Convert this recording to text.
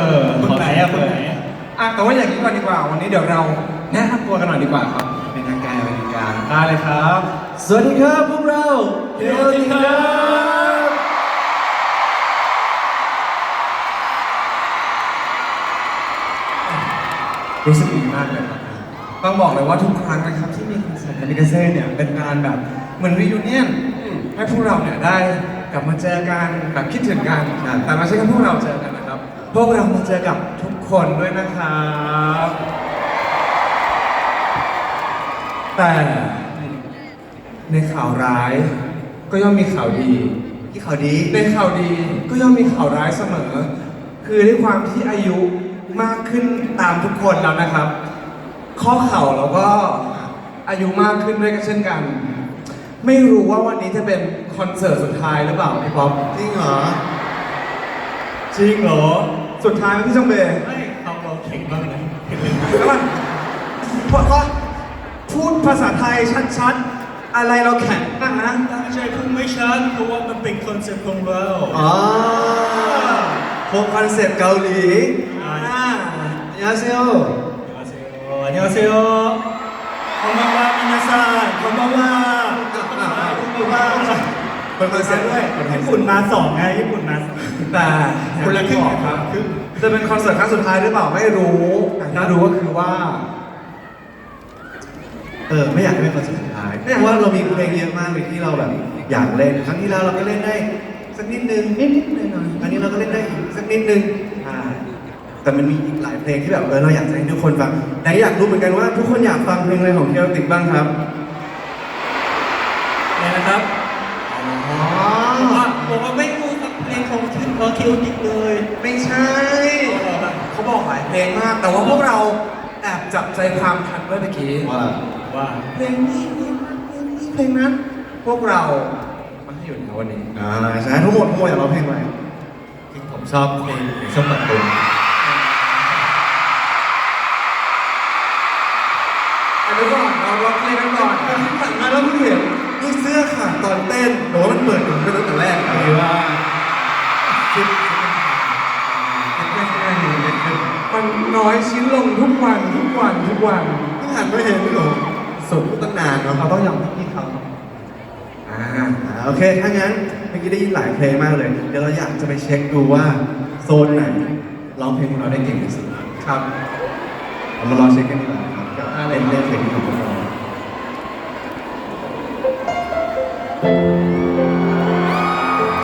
อคนไหนอะคนไหนอะอะแต่ว่าอย่างนี้ก่อนดีกว่า วันนี้เดี๋ยวเราแนะนำตัวกันหน่อยดีกว่าครับ เป็นทางการเป็นทางการได้เลยครับ สวัสดีครับพวกเราเดี๋ยวดีครับรู้สึกดีมากเลยครับต้องบอกเลยว่าทุกครั้งนะครับที่มีคอนเสิร์ตคามิกาเซ่เนี่ยเป็นการแบบเหมือนรียูเนียนให้พวกเราเนี่ยได้กลับมาเจอกันแบบคิดถึงกันแต่ไม่ใช่แค่พวกเราเจอกันนะครับ พวกเรามาเจอกับทุกคนด้วยนะครับ แต่ในข่าวร้ายก็ย่อมมีข่าวดี ที่ข่าวดีในข่าวดีก็ย่อมมีข่าวร้ายเสมอ คือด้วยความที่อายุมากขึ้นตามทุกคนแล้วนะครับ ข้อเข่าเราก็อายุมากขึ้นด้วยกันเช่นกัน ไม่รู้ว่าวันนี้จะเป็นคอนเสิร์ตสุดท้ายหรือเปล่าพี่ป๊อป จริงเหรอ จริงเหรอ สุดท้ายไหมพี่จงเบย์ไม่เขาเราเข่งมากนะเข่งเลยแล้วมันพอก็พูดภาษาไทยชัดๆ อะไรเราแข็งนะฮะตั้งใจพูดไม่ชัดเพราะว่ามันเป็นคอนเซ็ปต์ของเราอ๋อโคคอนเซ็ปต์เกาหลีอ่ายาเซลอันยองเซโอคอมบาวามินาซาคอมบาวาคอมบาวาเป็นคอนเซ็ปต์ด้วยญี่ปุ่นมาสองไงญี่ปุ่นมาสอง แต่คนละครึ่งอย่างที่บอกครับจะเป็นคอนเสิร์ตครั้งสุดท้ายหรือเปล่าไม่รู้แต่ที่รู้ก็คือว่า เออไม่อยากให้เป็นคอนเสิร์ตสุดท้ายเพราะว่าเรามีเพลงเยอะมากเลยที่เราแบบอยากเล่นครั้งที่แล้วเราก็เล่นได้สักนิดนึงนิดนิดหน่อยหน่อยๆอันนี้เราก็เล่นได้อีกสักนิดนึงอ่าแต่มันมีอีกหลายเพลงที่แบบเออเราอยากจะให้ทุกคนฟังแต่อยากรู้เหมือนกันว่า ทุกคนอยากฟังเพลงอะไรของเคียวติกบ้างครับเนี่ยนะครับ อ๋อ บอกว่าบอกว่าไม่รู้สักเพลงของ ทีมเออคิวติกเลย ไม่ใช่ เขาบอกหลายเพลงมาก แต่ว่าพวกเราแอบจับใจความทันด้วยเมื่อกี้ ว่าว่าเพลงนี้เพลงนั้นเพลงนี้เพลงนั้น พวกเรามาให้อยู่ในวันนี้อ่าใช่ทั้งหมดทั้งหมดอยากร้องเพลงอะไรจริงผมชอบเพลงส้มตัดตุนอันนี้ก่อนเราล็อกเพลงกันก่อนที่ผ่านมาแล้วเพิ่งเห็น อยชิ้นลงทุกวันทุกวันทุกวันเพิ่งหันมาเห็นพี่หลงส่งตั้งนานเนาะเราต้องยอมพี่เขาอ่าอ่าโอเคถ้างั้นเมื่อกี้ได้ยินหลายเพลงมากเลย เดี๋ยวเราอยากจะไปเช็คดูว่าโซนไหนร้องเพลงของเราได้เก่งที่สุดครับเรามารอเช็คกันดีกว่าครับกับเล่นเล่นเพลงที่ผม